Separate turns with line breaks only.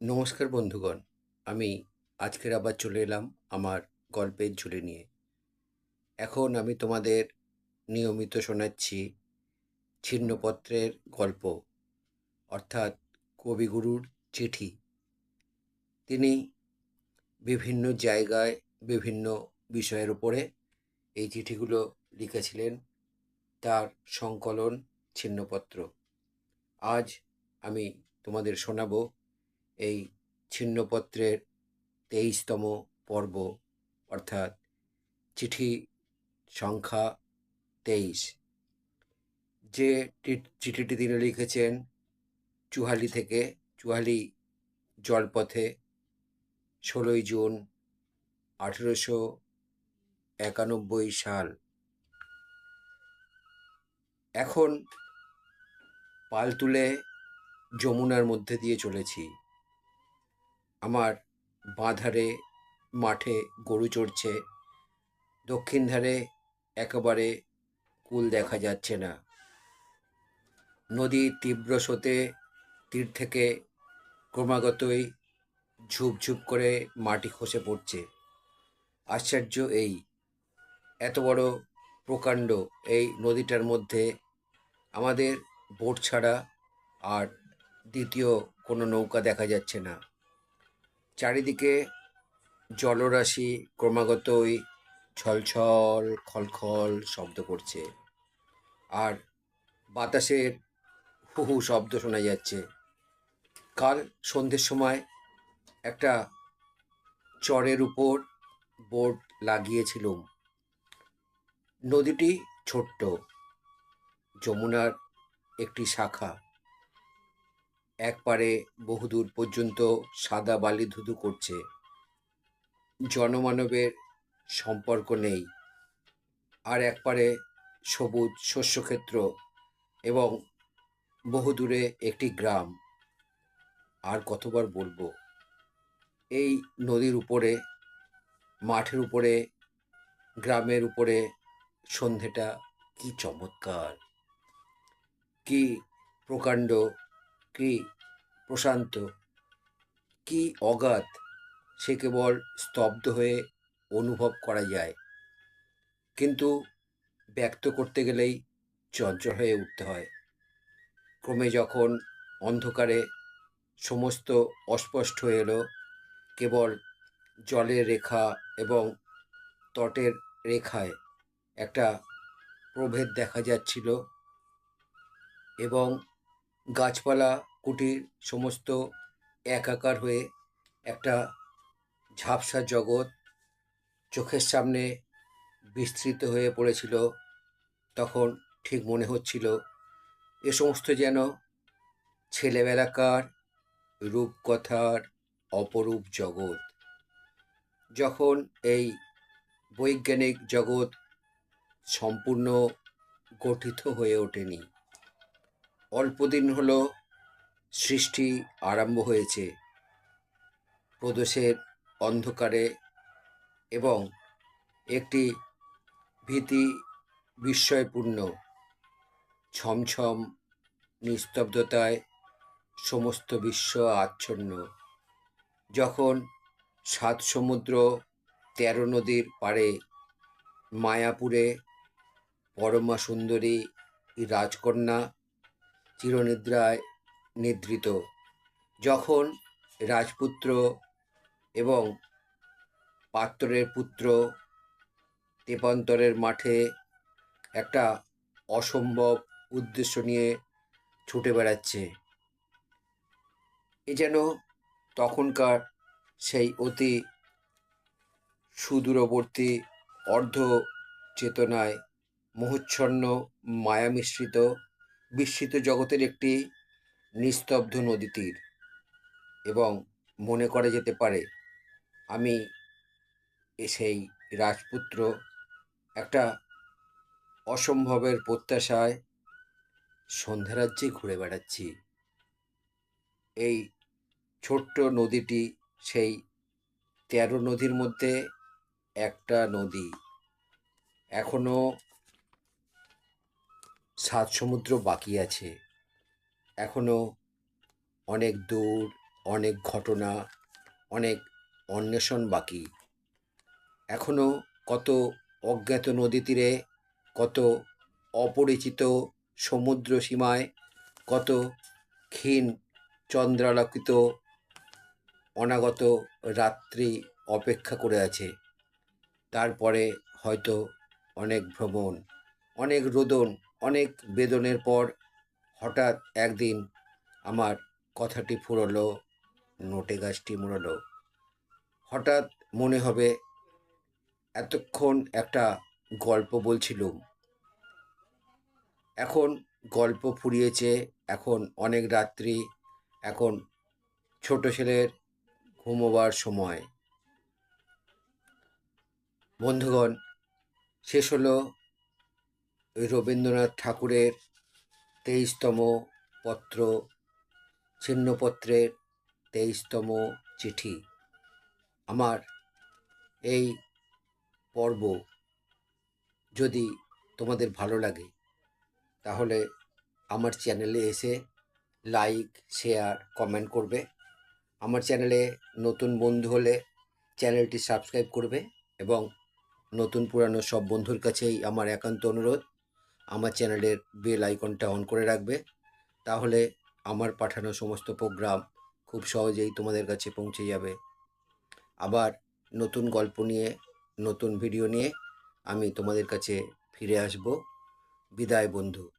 নমস্কার বন্ধুগণ, আমি আজকের আবার চলে এলাম আমার গল্পের ঝুলি নিয়ে। এখন আমি তোমাদের নিয়মিত শোনাচ্ছি ছিন্নপত্রের গল্প, অর্থাৎ কবিগুরুর চিঠি। তিনি বিভিন্ন জায়গায় বিভিন্ন বিষয়ের উপরে এই চিঠিগুলো লিখেছিলেন, তার সংকলন ছিন্নপত্র। আজ আমি তোমাদের শোনাবো এই ছিন্নপত্রের তেইশতম পর্ব, অর্থাৎ চিঠি সংখ্যা তেইশ। যে চিঠিটি তিনি লিখেছেন চুহালি থেকে চুহালি জলপথে, ষোলোই জুন আঠেরোশো একানব্বই সাল। এখন পাল তুলে যমুনার মধ্যে দিয়ে চলেছি। আমার বাঁধারে মাঠে গরু চড়ছে। দক্ষিণ ধারে একেবারে কুল দেখা যাচ্ছে না। নদী তীব্র স্রোতে তীর থেকে ক্রমাগতই ঝুপঝুপ করে মাটি খসে পড়ছে। আশ্চর্য এই, এত বড় প্রকাণ্ড এই নদীটার মধ্যে আমাদের বোট ছাড়া আর দ্বিতীয় কোনো নৌকা দেখা যাচ্ছে না। চারিদিকে জলরাশি ক্রমাগতই ছলছল, খলখল শব্দ করছে। আর বাতাসের হু হু শব্দ শোনা যাচ্ছে। কাল সন্ধ্যের সময় একটা চরের উপর বোর্ড লাগিয়েছিলুম। নদীটি ছোট্ট, যমুনার একটি শাখা। একপারে বহুদূর পর্যন্ত সাদা বালি ধুধু করছে। জনমানবের সম্পর্ক নেই। আর একপারে সবুজ শস্যক্ষেত্র এবং বহুদূরে একটি গ্রাম। আর কতবার বলব, এই নদীর উপরে, মাঠের উপরে, গ্রামের উপরে সন্ধেটা কি চমৎকার! কি প্রকাণ্ড কি প্রশান্ত? কি অগাধ? সে কেবল স্তব্ধ হয়ে অনুভব করা যায়। কিন্তু ব্যক্ত করতে গেলেই চঞ্চল হয়ে উঠতে হয়। ক্রমে যখন অন্ধকারে সমস্ত অস্পষ্ট হয়ে এলো, কেবল জলের রেখা এবং তটের রেখায় একটা প্রভেদ দেখা যাচ্ছিল এবং গাছপালা, কুটির সমস্ত একাকার হয়ে একটা ঝাপসা জগৎ চোখের সামনে বিস্তৃত হয়ে পড়েছিল, তখন ঠিক মনে হচ্ছিল এ সমস্ত যেন ছেলেবেলাকার রূপকথার অপরূপ জগৎ। যখন এই বৈজ্ঞানিক জগৎ সম্পূর্ণ গঠিত হয়ে ওঠেনি অল্পদিন হলো সৃষ্টি আরম্ভ হয়েছে। প্রদেশের অন্ধকারে এবং একটি ভীতি বিস্ময়পূর্ণ। ছমছম নিস্তব্ধতায় সমস্ত বিশ্ব আচ্ছন্ন। যখন সাত সমুদ্র তেরো নদীর পাড়ে মায়াপুরে পরমা সুন্দরী রাজকন্যা চিরনিদ্রায় নিদ্রিত। যখন রাজপুত্র এবং পাত্রের পুত্র তেপান্তরের মাঠে একটা অসম্ভব উদ্দেশ্য নিয়ে ছুটে বেড়াচ্ছে, এ যেন তখনকার সেই অতি সুদূরবর্তী অর্ধ চেতনায় মোহচ্ছন্ন মায়ামিশ্রিত বিস্মিত জগতের একটি নিস্তব্ধ নদী তীর এবং মনে করা যেতে পারে আমি সেই রাজপুত্র একটা অসম্ভবের প্রত্যাশায় সন্ধ্যারাজ্যে ঘুরে বেড়াচ্ছি। এই ছোট্ট নদীটি সেই তেরো নদীর মধ্যে একটা নদী। এখনও সাত সমুদ্র বাকি আছে। এখনও অনেক দূর, অনেক ঘটনা, অনেক অন্বেষণ বাকি। এখনও কত অজ্ঞাত নদী তীরে, কত অপরিচিত সমুদ্র সীমায়, কত ক্ষীণ চন্দ্রালোকিত অনাগত রাত্রি অপেক্ষা করে আছে। তারপরে হয়তো অনেক ভ্রমণ, অনেক রোদন অনেক বেদনের পর হঠাৎ একদিন আমার কথাটি ফুরলো, নোটে গাছটি মুড়লো। হঠাৎ মনে হবে, এতক্ষণ একটা গল্প বলছিলুম। এখন গল্প ফুরিয়েছে, এখন অনেক রাত্রি, এখন ছোট ছেলের ঘুমোবার সময়। বন্ধুগণ, শেষ হলো রবীন্দ্রনাথ ঠাকুরের তেইশতম পত্র, ছিন্নপত্রের তেইশতম চিঠি। আমার এই পর্ব যদি তোমাদের ভালো লাগে, তাহলে আমার চ্যানেলে এসে লাইক, শেয়ার, কমেন্ট করবে। আমার চ্যানেলে নতুন বন্ধু হলে চ্যানেলটি সাবস্ক্রাইব করবে এবং নতুন পুরানো সব বন্ধুর কাছেই আমার একান্ত অনুরোধ। আমার চ্যানেলের বেল আইকনটা অন করে রাখবে। তাহলে আমার পাঠানো সমস্ত প্রোগ্রাম খুব সহজেই তোমাদের কাছে পৌঁছে যাবে। আবার নতুন গল্প নিয়ে, নতুন ভিডিও নিয়ে আমি তোমাদের কাছে ফিরে আসব। বিদায় বন্ধু।